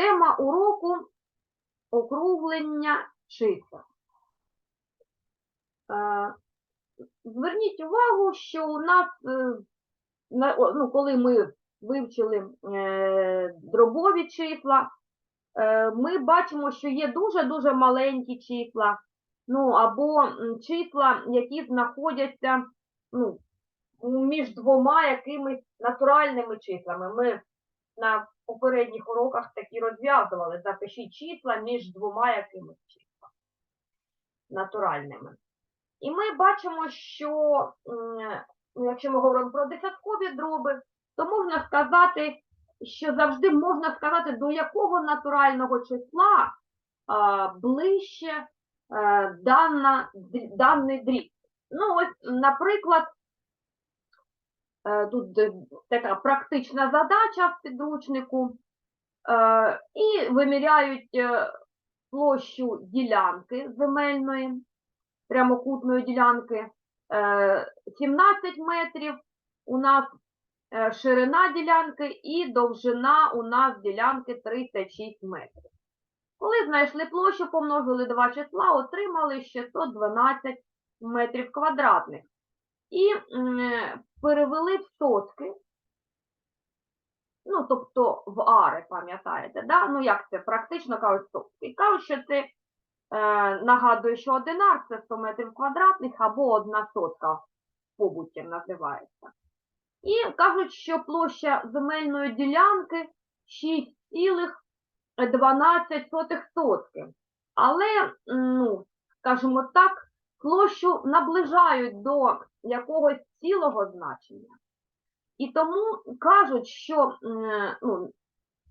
Тема уроку округлення чисел. Е, Зверніть увагу, що у нас, е, ну, коли ми вивчили е, дробові числа, ми бачимо, що є дуже-дуже маленькі числа, ну, або числа, які знаходяться ну, між двома якимись натуральними числами. Ми на попередніх уроках такі розв'язували. Запишіть числа між двома якимись числами натуральними. І ми бачимо, що якщо ми говоримо про десяткові дроби, то можна сказати, що завжди можна сказати, до якого натурального числа ближче е, дана, даний дріб. Ну, ось, наприклад, тут е, така практична задача в підручнику, е, і виміряють е, площу ділянки земельної, прямокутної ділянки, е, 17 метрів, у нас е, ширина ділянки і довжина у нас ділянки 36 метрів. Коли знайшли площу, помножили два числа, отримали 612 метрів квадратних. І перевели в сотки, ну, тобто в ари, пам'ятаєте, да? ну як це, практично кажуть сотки. І кажуть, що це, е, нагадує, що один ар це 100 метрів квадратних або одна сотка побуттям називається. І кажуть, що площа земельної ділянки 6,12 сотки. Але, ну, скажімо так, площу наближають до якогось цілого значення. І тому кажуть, що ну,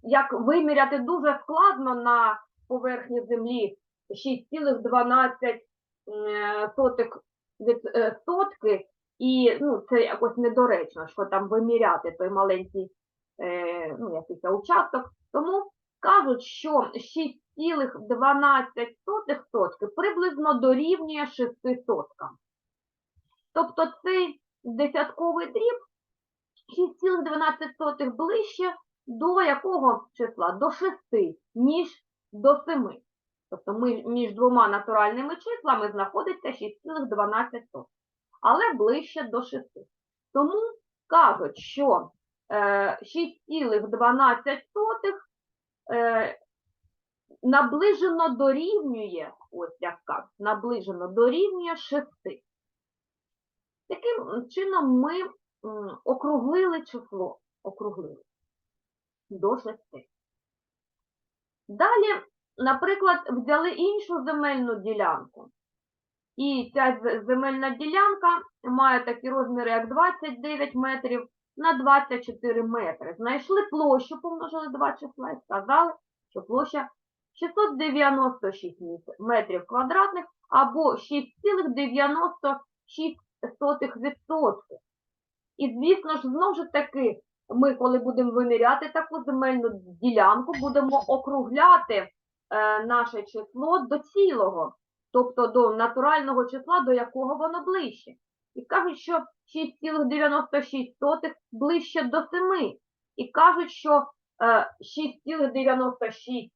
як виміряти дуже складно на поверхні землі 6,12 від е, сотки, і ну, це якось недоречно, що там виміряти той маленький е, ну, якийсь участок. Тому кажуть, що 6,12 сотки приблизно дорівнює 6 соткам. Тобто цей десятковий дріб 6,12 ближче до якого числа? До 6, ніж до 7. Тобто ми, між двома натуральними числами знаходиться 6,12, але ближче до 6. Тому кажуть, що е, 6,12 е, наближено дорівнює, ось як кажуть, наближено дорівнює 6. Таким чином ми округлили число, округлили до 6. Далі, наприклад, взяли іншу земельну ділянку. І ця земельна ділянка має такі розміри, як 29 метрів на 24 метри. Знайшли площу, помножили два числа і сказали, що площа 696 метрів квадратних або 6,96%. І, звісно ж, знову ж таки, ми, коли будемо виміряти таку земельну ділянку, будемо округляти е, наше число до цілого, тобто до натурального числа, до якого воно ближче. І кажуть, що 6,96 ближче до 7. І кажуть, що е, 6,96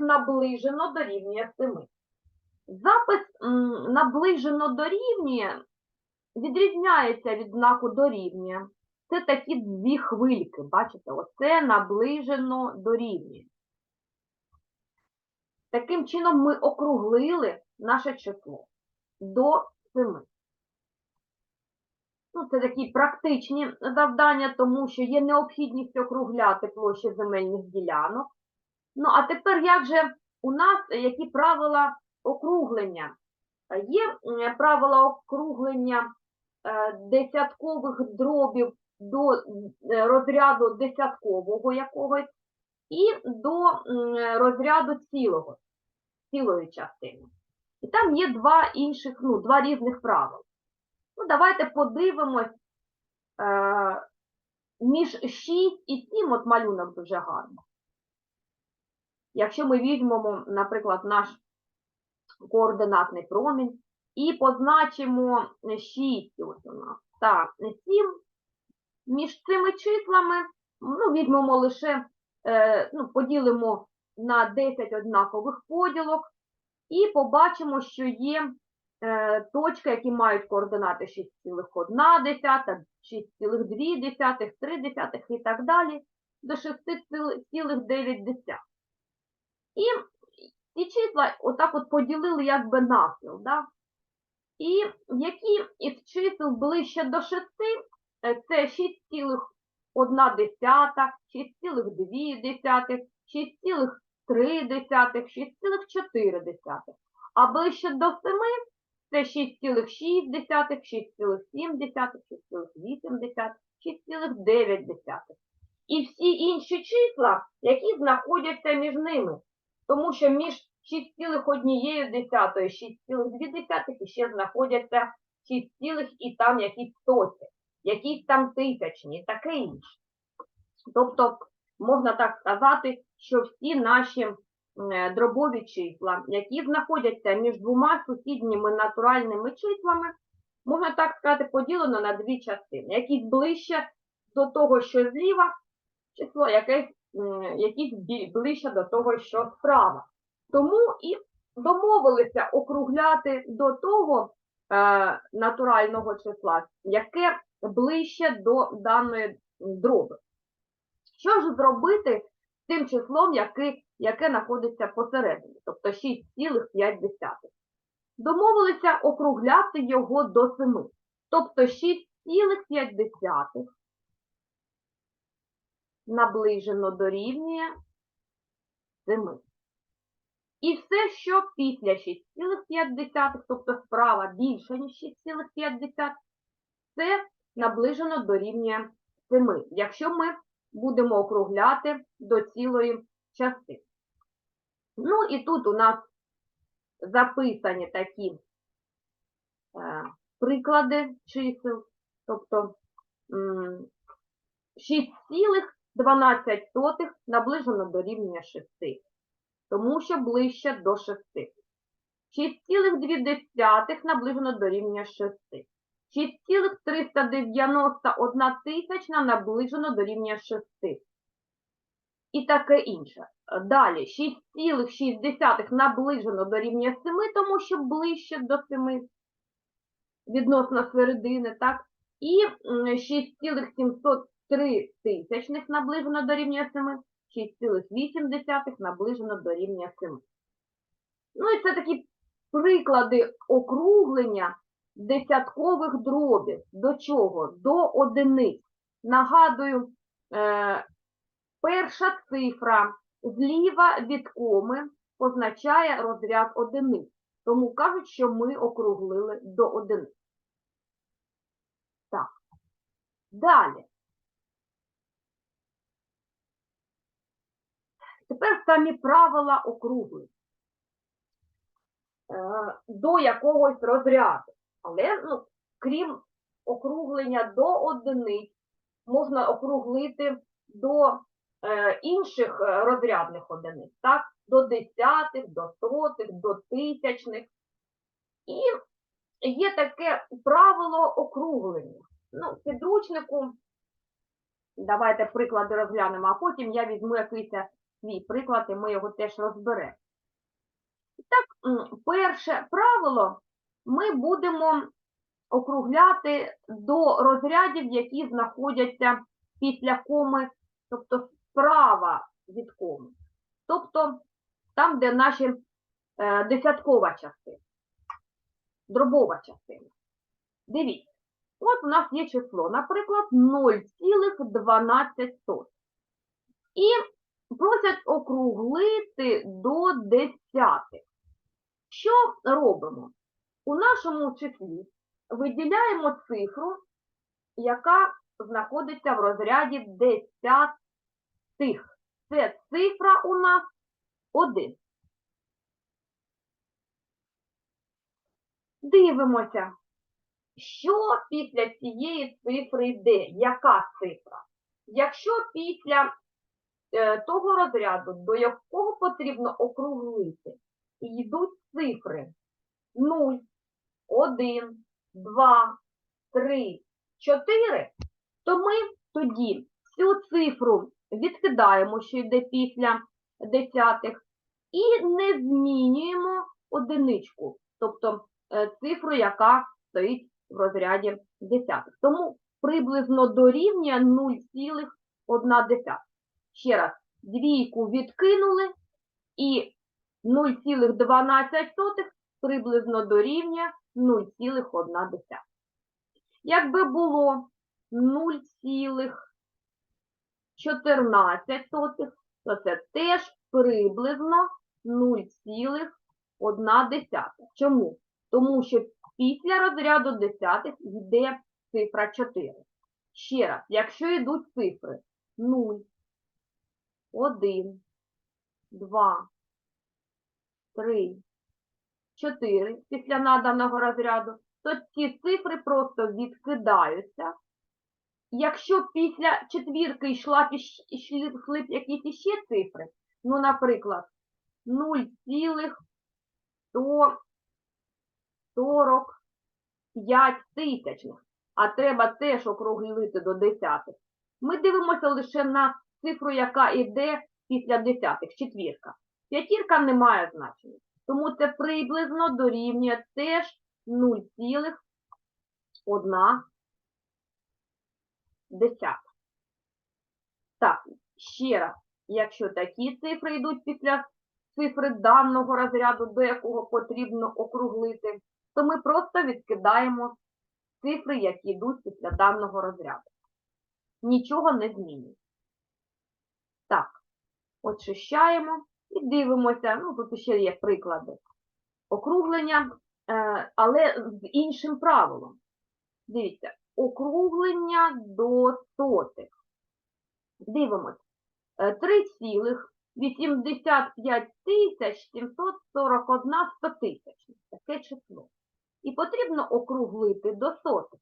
наближено дорівнює 7. Запис наближено дорівнює відрізняється від знаку дорівнює. Це такі дві хвильки, бачите, оце наближено дорівнює. Таким чином ми округлили наше число до 7. Ну, це такі практичні завдання, тому що є необхідність округляти площі земельних ділянок. Ну, а тепер як же у нас які правила округлення? Є правила округлення десяткових дробів до е, розряду десяткового якогось і до розряду цілого, цілої частини. І там є два інших, ну, два різних правила. Ну, давайте подивимось е, між 6 і 7, от малюнок дуже гарний. Якщо ми візьмемо, наприклад, наш координатний промінь і позначимо 6, ось у нас, так, 7, між цими числами, ну, візьмемо лише е, ну, поділимо на 10 однакових поділок і побачимо, що є е, точки, які мають координати 6,1, 6,2, 3 і так далі, до 6,9. І ці числа отак от поділили якби навпіл, да? І які із чисел ближче до 6, е, це 6,1, 6,2, 6,3, 6,4. А ближче до 7 це 6,6, 6,7, 6,8, 6,9. І всі інші числа, які знаходяться між ними. Тому що між 6,1 і 6,2 ще знаходяться 6, і там якісь соті, якісь там тисячні, таке інше. Тобто, можна так сказати, що всі наші дробові числа, які знаходяться між двома сусідніми натуральними числами, можна так сказати, поділено на дві частини. Якісь ближче до того, що зліва число, якесь, якісь ближче до того, що справа. Тому і домовилися округляти до того е, натурального числа, яке ближче до даної дроби. Що ж зробити з тим числом, яке, яке знаходиться посередині, тобто 6,5? Домовилися округляти його до 7. Тобто 6,5 наближено дорівнює 7. І все, що після 6,5, тобто справа більше, ніж 6,5, це наближено дорівнює 7, якщо ми будемо округляти до цілої частини. Ну і тут у нас записані такі е, приклади чисел, тобто 6,12 наближено до рівня 6, тому що ближче до 6. 6,2 наближено до рівня 6. 6,391 тисячна наближено до рівня 6. І таке інше. Далі 6,6 наближено до рівня 7, тому що ближче до 7 відносно середини, так? І 6,703 тисячних наближено до рівня 7, 6,8 наближено до рівня 7. Ну і це такі приклади округлення десяткових дробів. До чого? До одиниць. Нагадую, е, перша цифра зліва від коми означає розряд одиниць. Тому кажуть, що ми округлили до одиниць. Так. Далі. Тепер самі правила округлення. Е, До якогось розряду. Але, ну, крім округлення до одиниць, можна округлити до е, інших е, розрядних одиниць, так? До десятих, до сотих, до тисячних. І є таке правило округлення. Ну, підручнику, давайте приклади розглянемо, а потім я візьму якийсь свій приклад, і ми його теж розберемо. І Так, перше правило ми будемо округляти до розрядів, які знаходяться після коми, тобто справа від коми. Тобто там, де наші е, десяткова частина, дробова частина. Дивіться, от у нас є число, наприклад, 0,12. І просять округлити до десятих. Що робимо? У нашому числі виділяємо цифру, яка знаходиться в розряді десятих. Це цифра у нас 1. Дивимося, що після цієї цифри йде, яка цифра? Якщо після того розряду, до якого потрібно округлити, йдуть цифри 0, 1, 2, 3, 4, то ми тоді цю цифру відкидаємо, що йде після десятих, і не змінюємо одиничку, тобто е, цифру, яка стоїть в розряді десятих. Тому приблизно дорівнює 0,1. Ще раз, двійку відкинули і 0,12 приблизно дорівнює 0,1. Якби було 0,14, то це теж приблизно 0,1. Чому? Тому що після розряду десятих йде цифра 4. Ще раз, якщо йдуть цифри 0, 1, 2, 3, 4 після наданого розряду, то ці цифри просто відкидаються. Якщо після четвірки йшла, йшли якісь іще цифри, ну, наприклад, 0,145 тисячних, а треба теж округлити до десятих, ми дивимося лише на цифру, яка йде після десятих, четвірка. П'ятірка не має значення. Тому це приблизно дорівнює теж 0,1 десята. Так, ще раз, якщо такі цифри йдуть після цифри даного розряду, до якого потрібно округлити, то ми просто відкидаємо цифри, які йдуть після даного розряду. Нічого не змінює. Так, очищаємо і дивимося, ну тут ще є приклади округлення, е, але з іншим правилом. Дивіться, округлення до сотих. Дивимось. Е, 3,85 тисяч 741 стотисячних. Таке число. І потрібно округлити до сотих.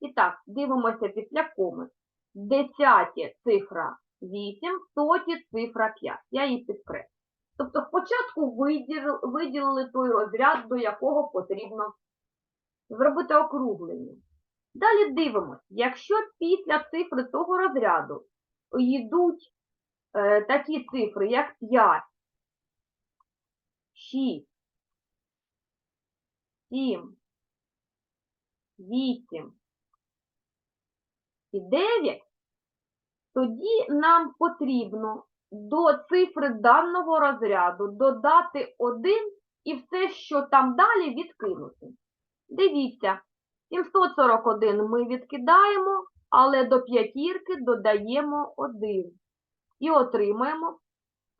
І так, дивимося після коми. Десяті цифра 8, соті цифра 5. Я її підкреслю. Тобто спочатку виділили той розряд, до якого потрібно зробити округлення. Далі дивимося, якщо після цифри того розряду йдуть е, такі цифри, як 5, 6, 7, 8 і 9, тоді нам потрібно до цифри даного розряду додати 1 і все, що там далі, відкинути. Дивіться, 741 ми відкидаємо, але до п'ятірки додаємо 1. І отримаємо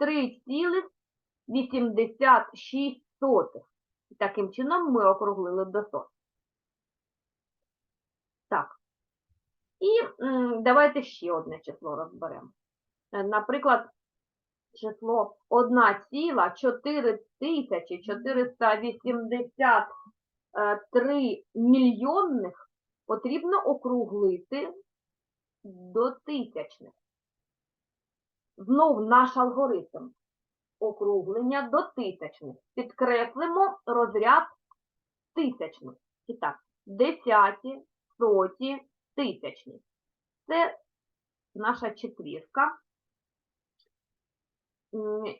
3,86. І Таким чином ми округлили до 100. Так. І давайте ще одне число розберемо. Е, Наприклад, число 1,4483 мільйонних потрібно округлити до тисячних. Знов наш алгоритм. Округлення до тисячних. Підкреслимо розряд тисячних. І так, десяті, соті, тисячні. Це наша четвірка.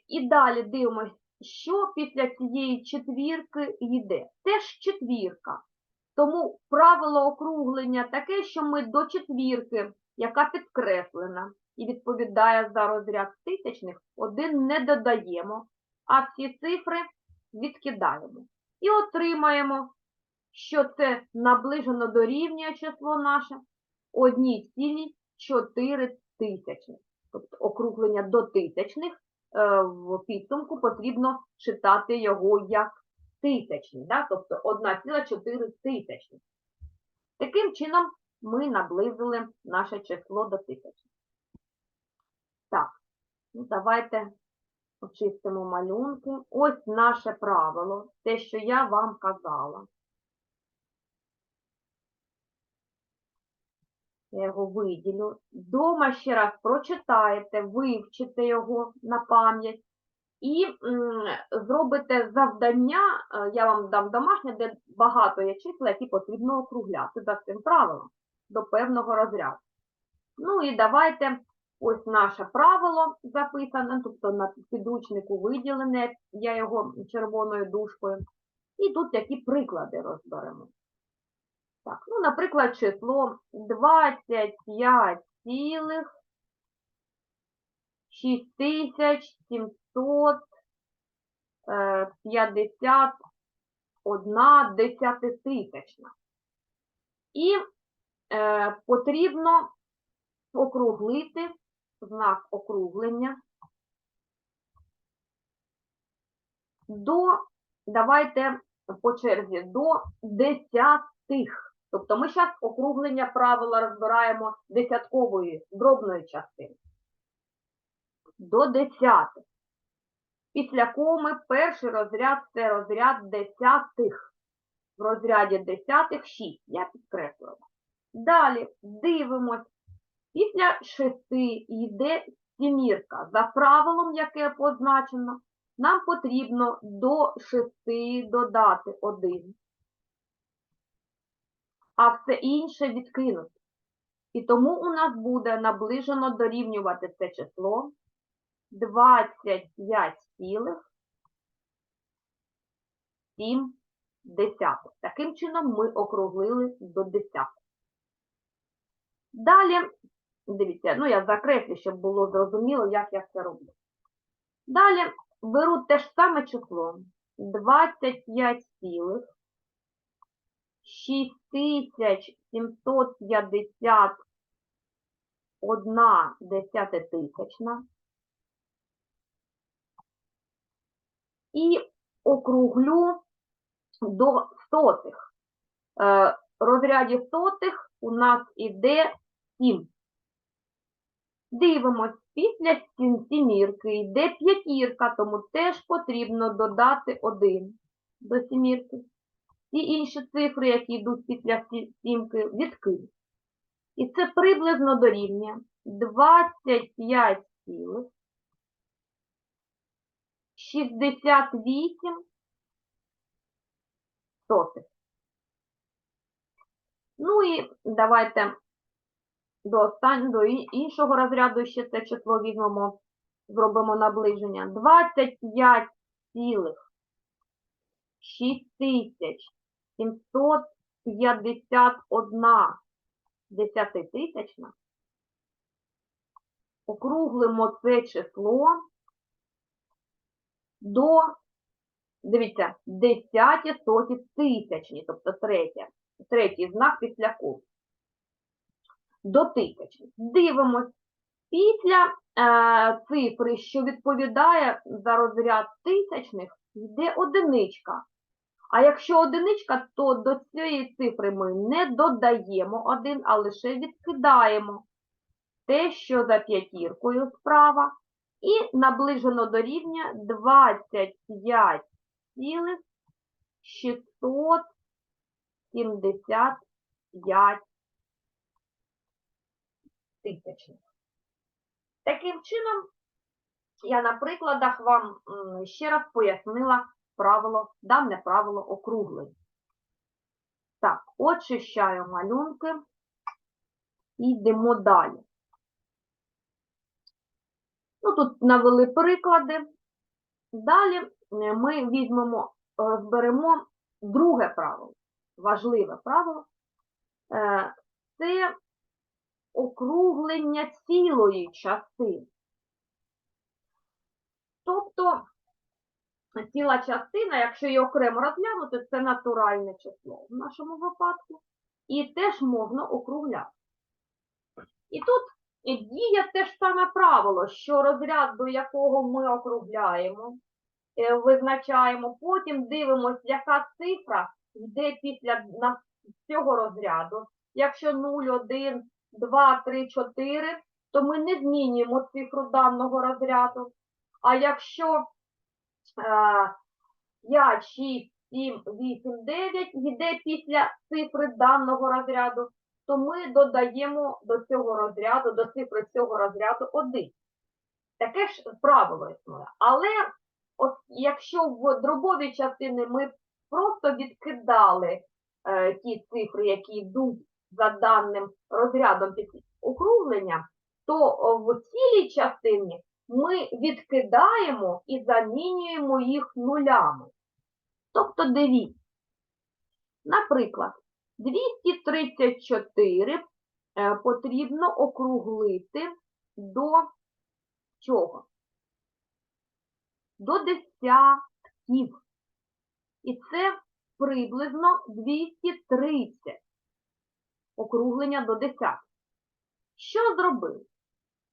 І далі дивимось, що після цієї четвірки йде. Теж четвірка. Тому правило округлення таке, що ми до четвірки, яка підкреслена і відповідає за розряд тисячних, один не додаємо, а всі цифри відкидаємо. І отримаємо, що це наближено дорівнює число наше 1,4 тисячних. Тобто округлення до тисячних е, в підсумку потрібно читати його як тисячні, да? тобто 1,4 тисячних. Таким чином ми наблизили наше число до тисячі. Так, ну давайте очистимо малюнки. Ось наше правило, те, що я вам казала. Я його виділю. Дома ще раз прочитаєте, вивчите його на пам'ять і зробите завдання, е, я вам дам домашнє, де багато є числа, які потрібно округляти за цим правилом до певного розряду. Ну і давайте Ось наше правило записане, тобто на підручнику виділене, я його червоною дужкою. І тут такі приклади розберемо. Так, ну, наприклад, число 25 цілих 6751 десятитисячна. І е, потрібно округлити знак округлення до, давайте по черзі, до десятих. Тобто ми зараз округлення правила розбираємо десяткової дробної частини. До десятих. Після коми перший розряд це розряд десятих. В розряді десятих 6, я підкреслила. Далі дивимось. Після шести йде сімірка. За правилом, яке позначено, нам потрібно до шести додати один, а все інше відкинути. І тому у нас буде наближено дорівнювати це число 25 цілих 7 десятих. Таким чином ми округлили до десятих. Далі, дивіться, ну я закреслю, щоб було зрозуміло, як я це роблю. Далі беру те ж саме число 25 цілих 6751 десятитисячна і округлю до сотих. Е, розряді сотих у нас іде 7. Дивимось, після сімірки йде п'ятірка, тому теж потрібно додати 1 до сімірки. Всі інші цифри, які йдуть після сі- сімки, відкинуть. І це приблизно дорівнює 25 цілих 68 сотих. Ну і давайте до останнього, до іншого розряду ще це число візьмемо, зробимо наближення. 25 цілих 6751 десятитисячна. Округлимо це число до, дивіться, десяті соті тисячні, тобто третє, третій знак після кому. До тисячні. Дивимось. Після е, цифри, що відповідає за розряд тисячних, йде одиничка. А якщо одиничка, то до цієї цифри ми не додаємо один, а лише відкидаємо те, що за п'ятіркою справа, і наближено до рівня 25 цілих 675 тисячних. Таким чином, я на прикладах вам ще раз пояснила правило, дане правило округлень. Так, очищаю малюнки і йдемо далі. Ну, тут навели приклади. Далі е, ми візьмемо, розберемо друге правило, важливе правило. Е, Це округлення цілої частини. Тобто ціла частина, якщо її окремо розглянути, це натуральне число в нашому випадку. І теж можна округляти. І тут діє те ж саме правило, що розряд, до якого ми округляємо, е, визначаємо, потім дивимося, яка цифра йде після цього розряду. Якщо 0, 1, 2, 3, 4, то ми не змінюємо цифру даного розряду. А якщо 5, 6, 7, 8, 9 йде після цифри даного розряду, то ми додаємо до цього розряду, до цифри цього розряду 1. Таке ж правило існує. Але от якщо в дробовій частини ми просто відкидали е, ті цифри, які йдуть за даним розрядом округлення, то в цілій частині ми відкидаємо і замінюємо їх нулями. Тобто дивіться, наприклад, 234 е, потрібно округлити до чого? До десятків. І це приблизно 230 округлення до десятків. Що зробили?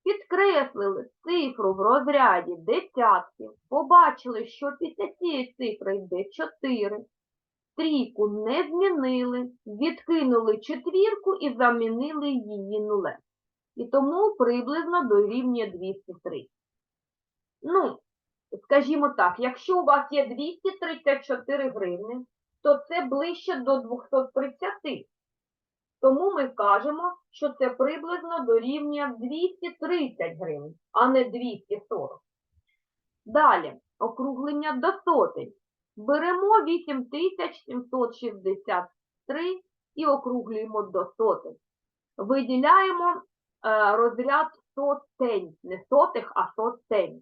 Підкреслили цифру в розряді десятків, побачили, що після цієї цифри йде 4, трійку не змінили, відкинули четвірку і замінили її нулем. І тому приблизно дорівнює 230. Ну, скажімо так, якщо у вас є 234 гривни, то це ближче до 230. Тому ми кажемо, що це приблизно дорівнює 230 гривень, а не 240. Далі, округлення до сотень. Беремо 8763 і округлюємо до сотень. Виділяємо е, розряд сотень, не сотих, а сотень.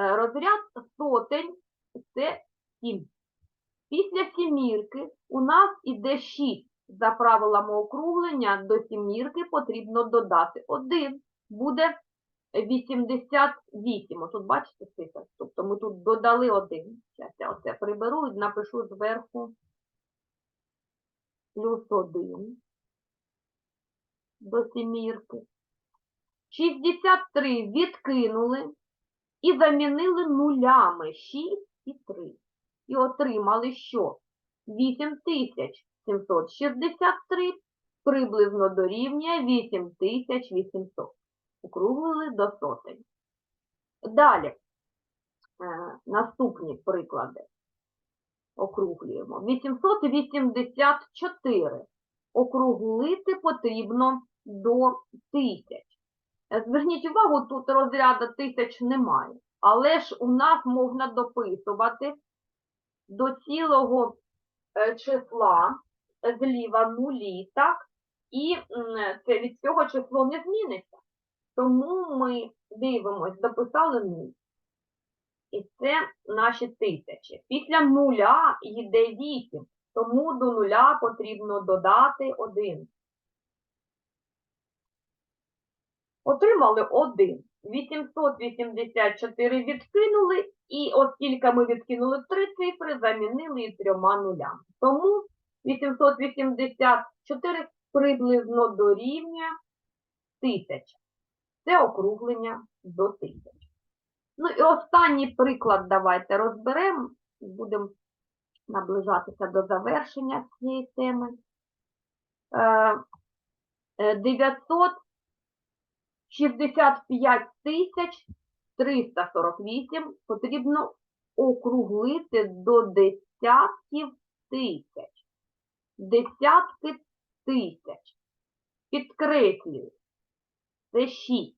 Е, розряд сотень це 7. Після сімірки у нас іде 6. За правилами округлення до сімірки потрібно додати 1. Буде 88. Ось тут бачите цифри? Тобто ми тут додали 1. Зараз я оце приберу і напишу зверху плюс 1 до сімірки. 63 відкинули і замінили нулями 6 і 3. І отримали що? 8763 приблизно дорівнює 8800. Округлили до сотень. Далі, е, наступні приклади. Округлюємо. 884. Округлити потрібно до 1000. Е, Зверніть увагу, тут розряду тисяч немає. Але ж у нас можна дописувати до цілого е, числа зліва нулі, так? І це від цього число не зміниться. Тому ми дивимось, дописали нуль. І це наші тисячі. Після нуля йде 8, тому до нуля потрібно додати 1. Отримали 1. 884 відкинули, і оскільки ми відкинули три цифри, замінили трьома нулями. Тому 884 приблизно дорівнює 1000. Це округлення до 1000. Ну і останній приклад давайте розберемо. Будемо наближатися до завершення цієї теми. Е, е, 965 тисяч 348 потрібно округлити до десятків тисяч. Десятки тисяч. Підкреслюю. Це 6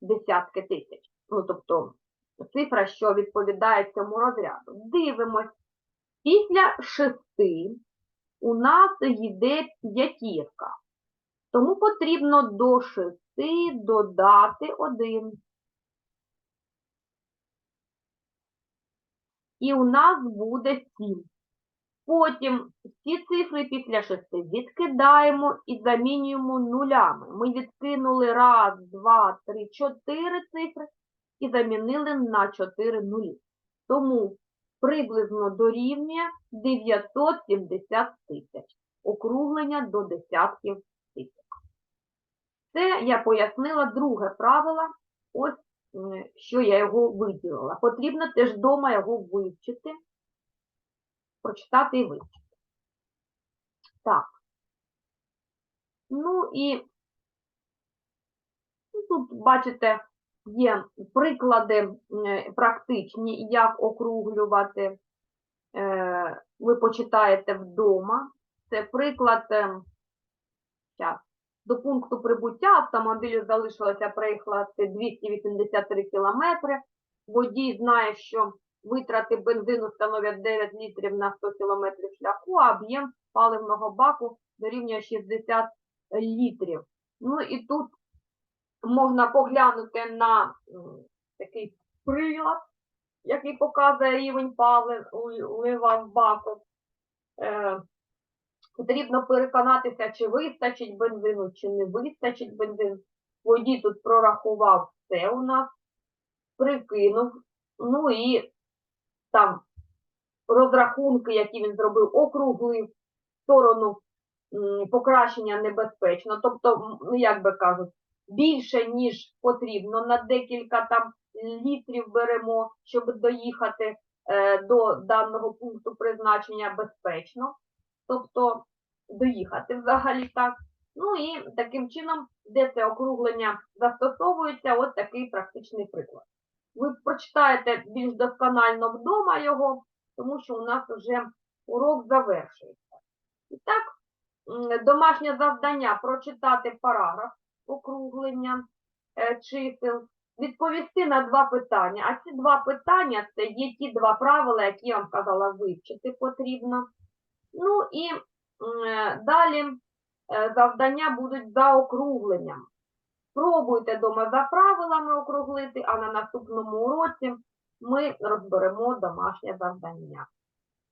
десятки тисяч. Ну, тобто цифра, що відповідає цьому розряду. Дивимось. Після шести у нас йде п'ятірка. Тому потрібно до шести додати один. І у нас буде 7. Потім всі цифри після 6 відкидаємо і замінюємо нулями. Ми відкинули раз, два, три, чотири цифри і замінили на 4 нулі. Тому приблизно дорівнює 970 тисяч. Округлення до десятків тисяч. Це я пояснила друге правило. Ось що я його виділила. Потрібно теж вдома його вивчити прочитати і вивчити. Так. Ну і ну, тут, бачите, є приклади практичні, як округлювати. Е, Ви почитаєте вдома. Це приклад. е, щас. До пункту прибуття автомобілю залишилося проїхати 283 кілометри. Водій знає, що Витрати бензину становлять 9 літрів на 100 км шляху, а об'єм паливного баку дорівнює 60 літрів. Ну і тут можна поглянути на такий прилад, який показує рівень палива в баку. Е, Потрібно переконатися, чи вистачить бензину, чи не вистачить бензину. Водій тут прорахував все у нас, прикинув. Ну і там розрахунки, які він зробив, округлив сторону покращення небезпечно. Тобто, ну, як би кажуть, більше, ніж потрібно, на декілька там літрів беремо, щоб доїхати е, до даного пункту призначення безпечно. Тобто доїхати взагалі так. Ну і таким чином, де це округлення застосовується, от такий практичний приклад. Ви прочитаєте більш досконально вдома його, тому що у нас вже урок завершується. І так, домашнє завдання прочитати параграф округлення е, чисел, відповісти на два питання. А ці два питання це є ті два правила, які я вам казала вивчити потрібно. Ну і е, далі е, завдання будуть за округленням. Пробуйте вдома за правилами округлити, а на наступному уроці ми розберемо домашнє завдання.